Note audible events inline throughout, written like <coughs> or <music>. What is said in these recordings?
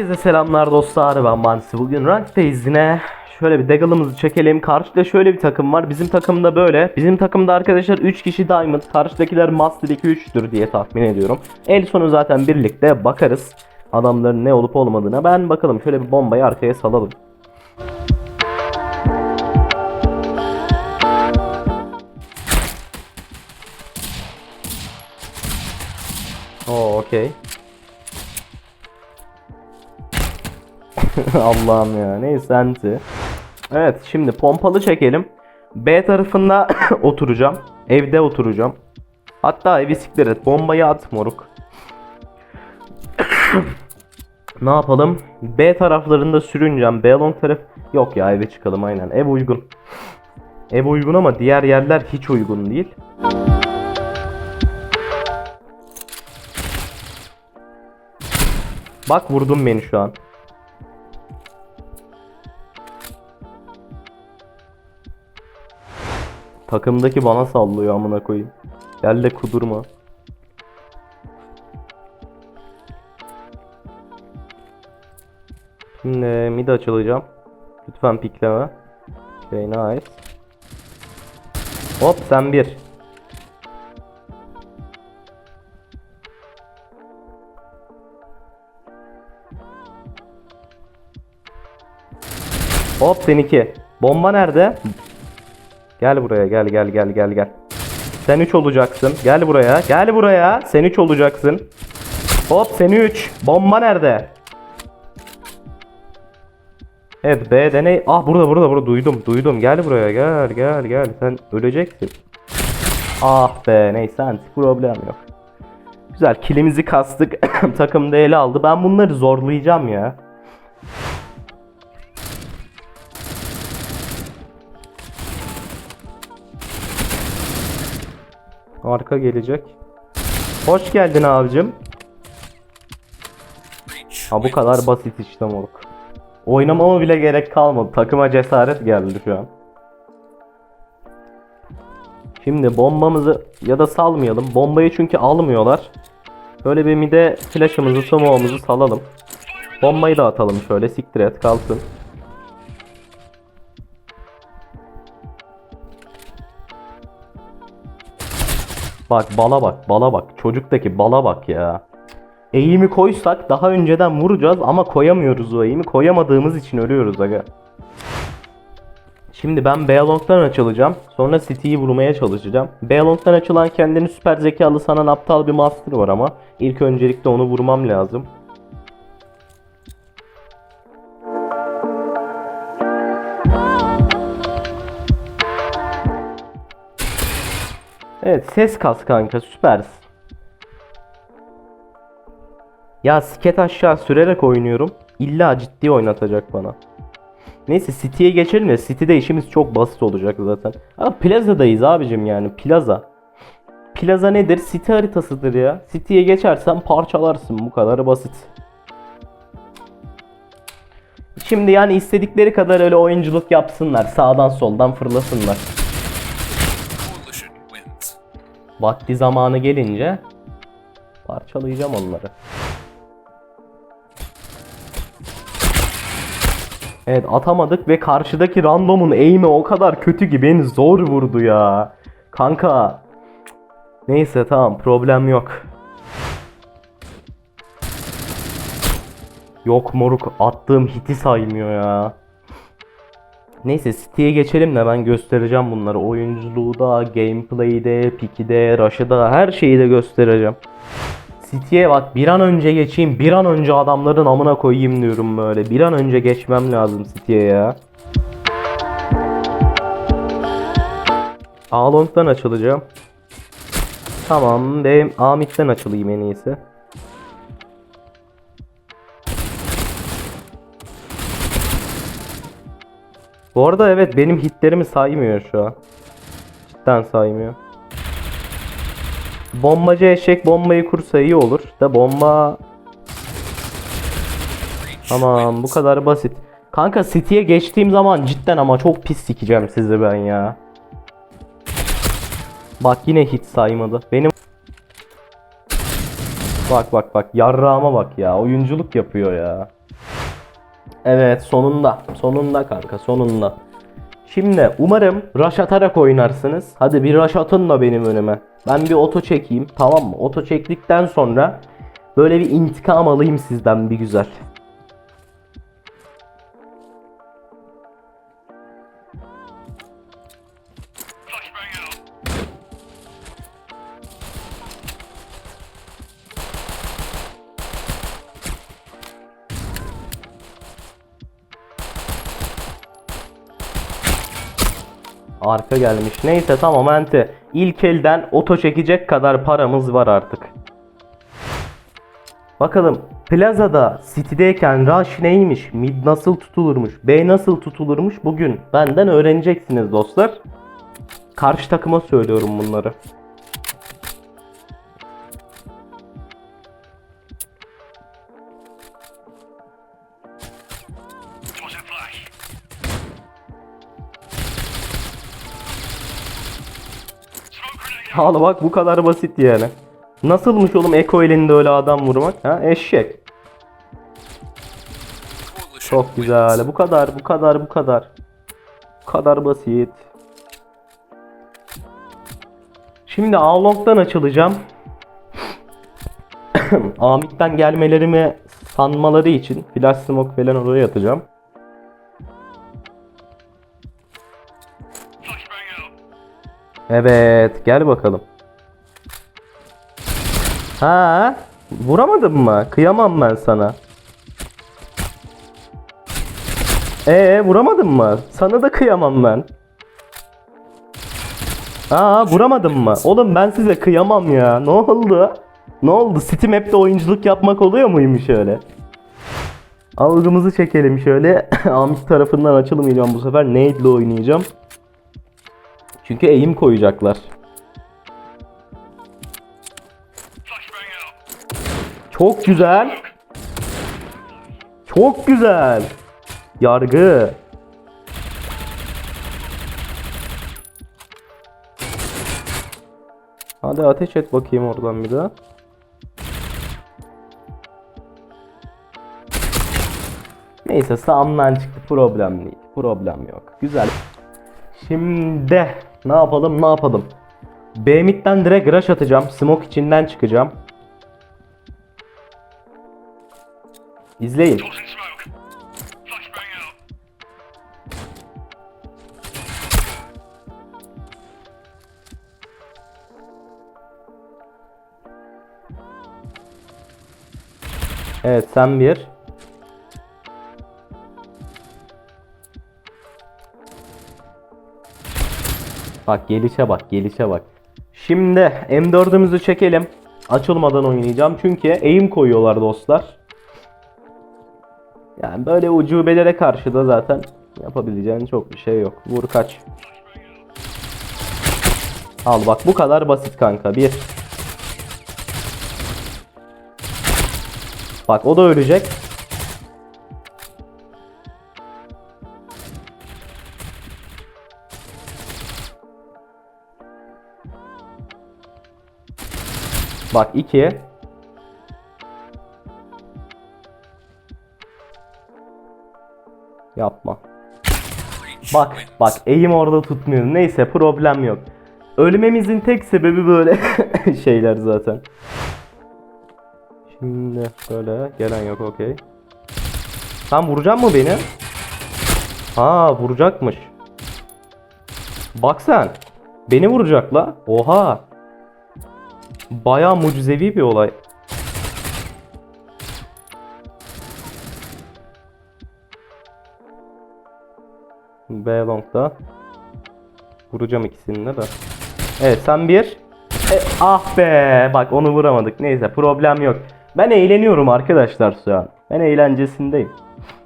Herkese selamlar dostlar ben Mansi. Bugün ranktayız yine. Şöyle bir Deagle'ımızı çekelim. Karşıda şöyle bir takım var. Bizim takımda böyle. Bizim takımda arkadaşlar 3 kişi Diamond. Karşıdakiler Master 2-3'tür diye tahmin ediyorum. El sonu zaten birlikte bakarız. Adamların ne olup olmadığına. Ben bakalım şöyle bir bombayı arkaya salalım. Oo okey. <laughs> Allah'ım ya neyse anti. Evet şimdi pompalı çekelim. B tarafında <coughs> oturacağım. Evde oturacağım. Hatta evi siktir et. Bombayı at moruk. <coughs> ne yapalım? B taraflarında sürüneceğim. B long taraf... Yok ya eve çıkalım aynen. Ev uygun. Ev uygun ama diğer yerler hiç uygun değil. Bak vurdun beni şu an. Takımdaki bana sallıyor amına koyayım. Gel de kudurma. Şimdi mid açılacağım. Lütfen pikleme. Okay nice. Hop sen bir. Hop sen iki. Bomba nerede? Gel buraya gel gel gel gel gel. Sen 3 olacaksın. Gel buraya. Gel buraya. Sen 3 olacaksın. Hop sen 3. Bomba nerede? Evet B deney. Ah burada burada burada duydum duydum. Gel buraya gel gel gel. Sen öleceksin. Ah be neyse anti problem yok. Güzel kilimizi kastık. <coughs> Takım da ele aldı. Ben bunları zorlayacağım ya. Arka gelecek. Hoş geldin abicim. Ha bu kadar basit işte moruk. Oynamama bile gerek kalmadı. Takıma cesaret geldi şu an. Şimdi bombamızı ya da salmayalım. Bombayı çünkü almıyorlar. Böyle bir mide flash'ımızı, smoke'umuzu salalım. Bombayı da atalım şöyle. Siktir et kalsın. Bak bala bak bala bak. Çocuktaki bala bak ya. Eğimi koysak daha önceden vuracağız ama koyamıyoruz o eğimi. Koyamadığımız için ölüyoruz aga. Şimdi ben Beylong'dan açılacağım. Sonra City'yi vurmaya çalışacağım. Beylong'dan açılan kendini süper zekalı sanan aptal bir master var ama ilk öncelikle onu vurmam lazım. Evet ses kas kanka süpersin. Ya sket aşağı sürerek oynuyorum. İlla ciddi oynatacak bana. Neyse City'ye geçelim de City'de işimiz çok basit olacak zaten. Ama Plaza'dayız abicim yani Plaza. Plaza nedir? City haritasıdır ya. City'ye geçersen parçalarsın bu kadar basit. Şimdi yani istedikleri kadar öyle oyunculuk yapsınlar. Sağdan soldan fırlasınlar. Vakti zamanı gelince parçalayacağım onları. Evet atamadık ve karşıdaki randomun eğimi o kadar kötü ki beni zor vurdu ya. Kanka. Neyse tamam problem yok. Yok moruk attığım hiti saymıyor ya. Neyse City'ye geçelim de ben göstereceğim bunları. Oyunculuğu da, gameplay'de, pick'ide, rush'ı her şeyi de göstereceğim. City'ye bak bir an önce geçeyim, bir an önce adamların amına koyayım diyorum böyle. Bir an önce geçmem lazım City'ye ya. A-Long'dan açılacağım. Tamam, benim A-Mid'den açılayım en iyisi. Bu arada evet benim hitlerimi saymıyor şu an. Cidden saymıyor. Bombacı eşek bombayı kursa iyi olur. Da bomba... Tamam bu kadar basit. Kanka City'ye geçtiğim zaman cidden ama çok pis sikeceğim sizi ben ya. Bak yine hit saymadı. Benim Bak bak bak yarrağıma bak ya. Oyunculuk yapıyor ya. Evet sonunda. Sonunda kanka sonunda. Şimdi umarım rush atarak oynarsınız. Hadi bir rush atın da benim önüme. Ben bir oto çekeyim tamam mı? Oto çektikten sonra böyle bir intikam alayım sizden bir güzel. Arka gelmiş. Neyse tamam ente. İlk elden oto çekecek kadar paramız var artık. Bakalım plazada City'deyken rush neymiş? Mid nasıl tutulurmuş? B nasıl tutulurmuş? Bugün benden öğreneceksiniz dostlar. Karşı takıma söylüyorum bunları. Al bak bu kadar basit yani. Nasılmış oğlum Eko elinde öyle adam vurmak? Ha eşek. Çok güzel. Bu kadar, bu kadar, bu kadar. Bu kadar basit. Şimdi Along'dan açılacağım. <coughs> Amit'ten gelmelerimi sanmaları için flash smoke falan oraya atacağım. Evet, gel bakalım. Ha, vuramadın mı? Kıyamam ben sana. Ee vuramadın mı? Sana da kıyamam ben. Aa vuramadın mı? Oğlum ben size kıyamam ya. Ne oldu? Ne oldu? Steam App'te oyunculuk yapmak oluyor muymuş öyle? Algımızı çekelim şöyle. <laughs> Amit tarafından açılmayacağım bu sefer. Nade'le oynayacağım. Çünkü eğim koyacaklar. Çok güzel. Çok güzel. Yargı. Hadi ateş et bakayım oradan bir daha. Neyse sağımdan çıktı problem değil. Problem yok. Güzel. Şimdi ne yapalım ne yapalım. B midden direkt rush atacağım. Smoke içinden çıkacağım. İzleyin. Evet sen bir. Bak gelişe bak gelişe bak. Şimdi M4'ümüzü çekelim. Açılmadan oynayacağım çünkü aim koyuyorlar dostlar. Yani böyle ucubelere karşı da zaten yapabileceğin çok bir şey yok. Vur kaç. Al bak bu kadar basit kanka. Bir. Bak o da ölecek. Bak 2. Yapma. Bak bak eğim orada tutmuyor. Neyse problem yok. Ölmemizin tek sebebi böyle <laughs> şeyler zaten. Şimdi böyle gelen yok okey. Sen vuracak mı beni? Ha vuracakmış. Bak sen. Beni vuracak la. Oha. Bayağı mucizevi bir olay. B long'da. Vuracağım ikisini de. Evet sen bir. E, ah be bak onu vuramadık. Neyse problem yok. Ben eğleniyorum arkadaşlar şu an. Ben eğlencesindeyim.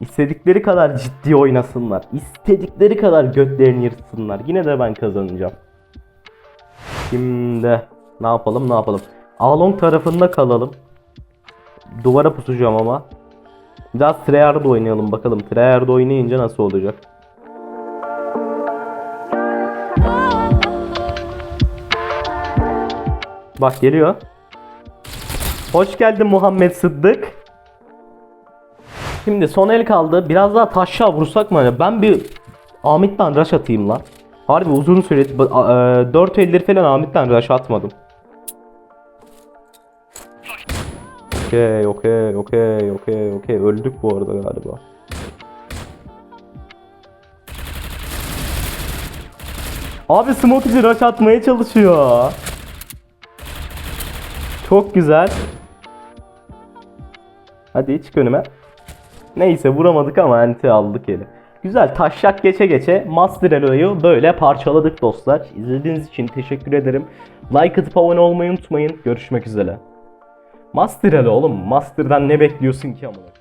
İstedikleri kadar ciddi oynasınlar. İstedikleri kadar götlerini yırtsınlar. Yine de ben kazanacağım. Şimdi ne yapalım ne yapalım. Along tarafında kalalım. Duvara pusacağım ama. Biraz tryhard oynayalım bakalım. Tryhard oynayınca nasıl olacak. Bak geliyor. Hoş geldin Muhammed Sıddık. Şimdi son el kaldı. Biraz daha taşla vursak mı? Ben bir Ahmet'ten rush atayım lan. Harbi uzun süre 4 eldir falan Ahmet'ten rush atmadım. Okey, okey, okey, okey, okey. Öldük bu arada galiba. Abi Smoke'ci rush atmaya çalışıyor. Çok güzel. Hadi çık önüme. Neyse vuramadık ama enti aldık eli. Güzel taşak geçe geçe Master Elo'yu böyle parçaladık dostlar. İzlediğiniz için teşekkür ederim. Like atıp abone olmayı unutmayın. Görüşmek üzere. Master Elo oğlum. Master'dan ne bekliyorsun ki amına?